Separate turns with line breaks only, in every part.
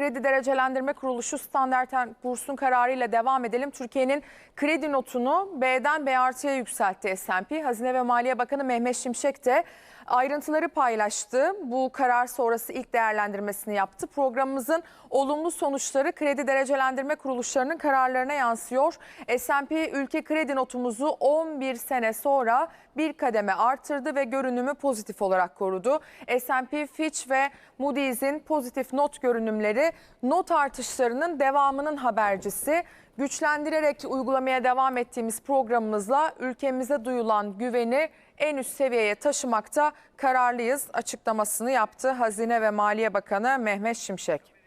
Kredi Derecelendirme Kuruluşu Standart Poor's'un kararıyla devam edelim. Türkiye'nin kredi notunu B'den B artıya yükseltti S&P. Hazine ve Maliye Bakanı Mehmet Şimşek de ayrıntıları paylaştı. Bu karar sonrası ilk değerlendirmesini yaptı. Programımızın olumlu sonuçları kredi derecelendirme kuruluşlarının kararlarına yansıyor. S&P ülke kredi notumuzu 11 sene sonra bir kademe artırdı ve görünümü pozitif olarak korudu. S&P, Fitch ve Moody's'in pozitif not görünümleri not artışlarının devamının habercisi. Güçlendirerek uygulamaya devam ettiğimiz programımızla ülkemize duyulan güveni en üst seviyeye taşımakta kararlıyız açıklamasını yaptı Hazine ve Maliye Bakanı Mehmet Şimşek.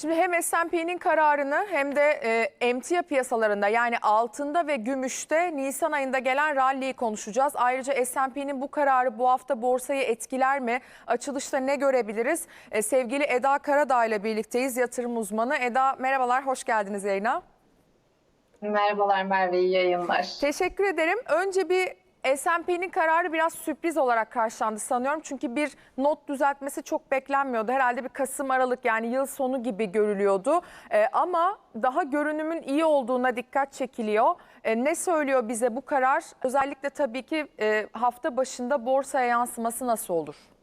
Şimdi hem S&P'nin kararını hem de e, emtia piyasalarında yani altında ve gümüşte Nisan ayında gelen rally'yi konuşacağız. Ayrıca S&P'nin bu kararı bu hafta borsayı etkiler mi? Açılışta ne görebiliriz? E, sevgili Eda Karadağ ile birlikteyiz yatırım uzmanı. Eda merhabalar, hoş geldiniz yayına.
Merhabalar Merve, iyi yayınlar.
Teşekkür ederim. Önce bir S&P'nin kararı biraz sürpriz olarak karşılandı sanıyorum. Çünkü bir not düzeltmesi çok beklenmiyordu. Herhalde bir Kasım Aralık yani yıl sonu gibi görülüyordu. Ee, ama daha görünümün iyi olduğuna dikkat çekiliyor. Ee, ne söylüyor bize bu karar? Özellikle tabii ki e, hafta başında borsaya yansıması nasıl olur?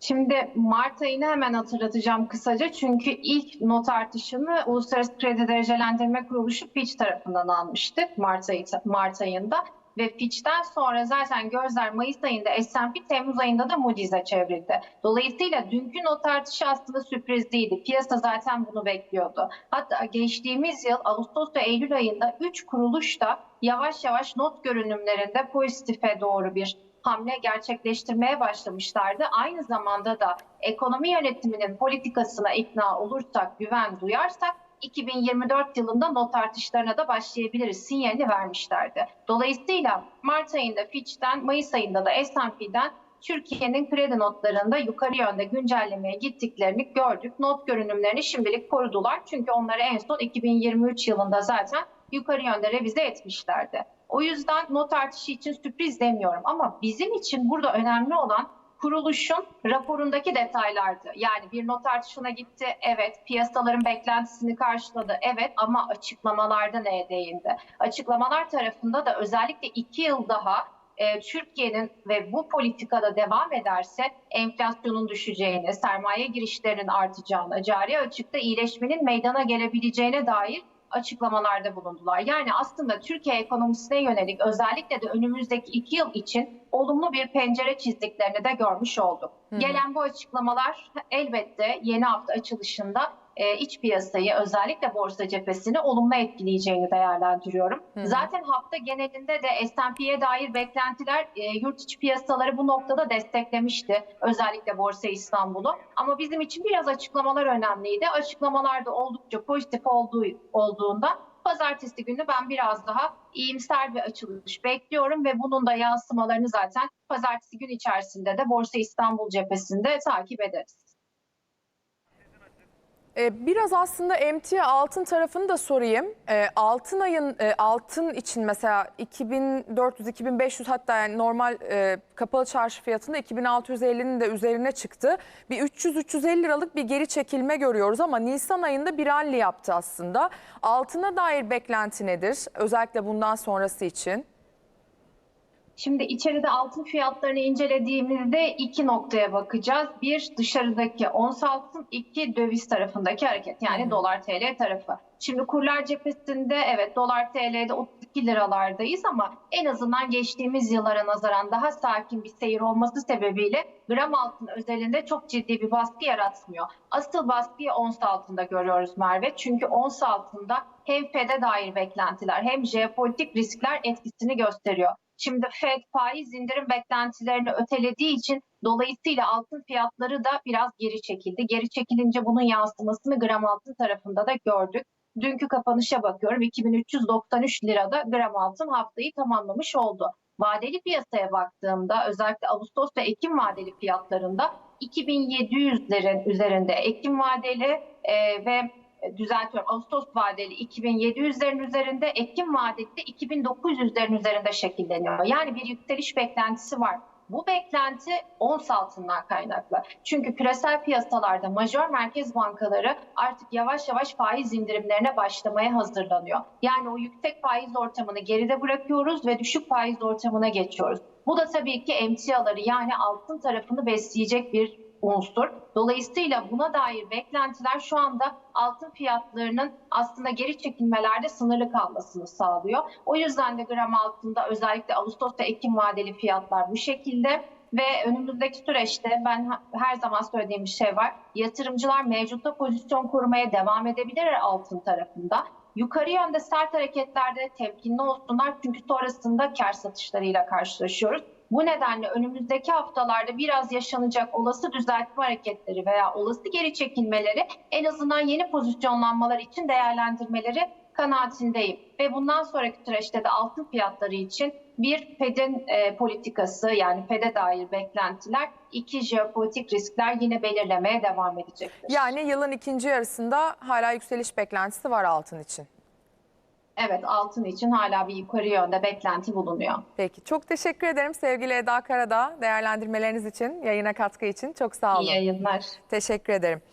Şimdi Mart ayını hemen hatırlatacağım kısaca çünkü ilk not artışını Uluslararası Kredi Derecelendirme Kuruluşu Fitch tarafından almıştık Mart, ayı, Mart ayında. Ve Fitch'ten sonra zaten gözler Mayıs ayında S&P, Temmuz ayında da Moody's'e çevrildi. Dolayısıyla dünkü not artışı aslında sürpriz değildi. Piyasa zaten bunu bekliyordu. Hatta geçtiğimiz yıl Ağustos ve Eylül ayında 3 kuruluş da yavaş yavaş not görünümlerinde pozitife doğru bir hamle gerçekleştirmeye başlamışlardı. Aynı zamanda da ekonomi yönetiminin politikasına ikna olursak, güven duyarsak 2024 yılında not artışlarına da başlayabiliriz sinyalini vermişlerdi. Dolayısıyla Mart ayında Fitch'ten, Mayıs ayında da S&P'den Türkiye'nin kredi notlarında yukarı yönde güncellemeye gittiklerini gördük. Not görünümlerini şimdilik korudular. Çünkü onları en son 2023 yılında zaten yukarı yönde revize etmişlerdi. O yüzden not artışı için sürpriz demiyorum ama bizim için burada önemli olan kuruluşun raporundaki detaylardı. Yani bir not artışına gitti, evet. Piyasaların beklentisini karşıladı, evet. Ama açıklamalarda neye değindi? Açıklamalar tarafında da özellikle iki yıl daha e, Türkiye'nin ve bu politikada devam ederse enflasyonun düşeceğini, sermaye girişlerinin artacağını, cari açıkta iyileşmenin meydana gelebileceğine dair açıklamalarda bulundular. Yani aslında Türkiye ekonomisine yönelik özellikle de önümüzdeki iki yıl için olumlu bir pencere çizdiklerini de görmüş olduk. Hı. Gelen bu açıklamalar elbette yeni hafta açılışında e, iç piyasayı özellikle borsa cephesini olumlu etkileyeceğini değerlendiriyorum. Hı. Zaten hafta genelinde de S&P'ye dair beklentiler e, yurt içi piyasaları bu noktada desteklemişti. Özellikle Borsa İstanbul'u. Ama bizim için biraz açıklamalar önemliydi. Açıklamalarda oldukça pozitif olduğu olduğunda pazartesi günü ben biraz daha iyimser bir açılış bekliyorum ve bunun da yansımalarını zaten pazartesi gün içerisinde de Borsa İstanbul cephesinde takip ederiz.
Ee, biraz aslında emtia altın tarafını da sorayım. Ee, altın ayın e, altın için mesela 2400-2500 hatta yani normal e, kapalı çarşı fiyatında 2650'nin de üzerine çıktı. Bir 300-350 liralık bir geri çekilme görüyoruz ama Nisan ayında bir rally yaptı aslında. Altına dair beklenti nedir? Özellikle bundan sonrası için.
Şimdi içeride altın fiyatlarını incelediğimizde iki noktaya bakacağız. Bir dışarıdaki ons altın, iki döviz tarafındaki hareket yani hmm. dolar TL tarafı. Şimdi kurlar cephesinde evet dolar TL'de 32 liralardayız ama en azından geçtiğimiz yıllara nazaran daha sakin bir seyir olması sebebiyle gram altın özelinde çok ciddi bir baskı yaratmıyor. Asıl baskıyı ons altında görüyoruz Merve. Çünkü ons altında hem FED'e dair beklentiler hem jeopolitik riskler etkisini gösteriyor. Şimdi Fed faiz indirim beklentilerini ötelediği için dolayısıyla altın fiyatları da biraz geri çekildi. Geri çekilince bunun yansımasını gram altın tarafında da gördük. Dünkü kapanışa bakıyorum 2393 lirada gram altın haftayı tamamlamış oldu. Vadeli piyasaya baktığımda özellikle Ağustos ve Ekim vadeli fiyatlarında 2700'lerin üzerinde Ekim vadeli e, ve düzeltiyorum Ağustos vadeli 2700'lerin üzerinde, Ekim vadeli de 2900'lerin üzerinde şekilleniyor. Yani bir yükseliş beklentisi var. bu beklenti ons altından kaynaklı. Çünkü küresel piyasalarda majör merkez bankaları artık yavaş yavaş faiz indirimlerine başlamaya hazırlanıyor. Yani o yüksek faiz ortamını geride bırakıyoruz ve düşük faiz ortamına geçiyoruz. Bu da tabii ki emtiaları yani altın tarafını besleyecek bir unsur. Dolayısıyla buna dair beklentiler şu anda altın fiyatlarının aslında geri çekilmelerde sınırlı kalmasını sağlıyor. O yüzden de gram altında özellikle Ağustos ve Ekim vadeli fiyatlar bu şekilde. Ve önümüzdeki süreçte ben her zaman söylediğim bir şey var. Yatırımcılar mevcutta pozisyon korumaya devam edebilir altın tarafında. Yukarı yönde sert hareketlerde temkinli olsunlar çünkü sonrasında kar satışlarıyla karşılaşıyoruz. Bu nedenle önümüzdeki haftalarda biraz yaşanacak olası düzeltme hareketleri veya olası geri çekilmeleri en azından yeni pozisyonlanmalar için değerlendirmeleri kanaatindeyim. Ve bundan sonraki süreçte de altın fiyatları için bir Fed'in e, politikası yani Fed'e dair beklentiler, iki jeopolitik riskler yine belirlemeye devam edecektir.
Yani yılın ikinci yarısında hala yükseliş beklentisi var altın için.
Evet altın için hala bir yukarı yönde beklenti bulunuyor.
Peki çok teşekkür ederim sevgili Eda Karadağ değerlendirmeleriniz için, yayına katkı için çok sağ olun.
İyi yayınlar.
Teşekkür ederim.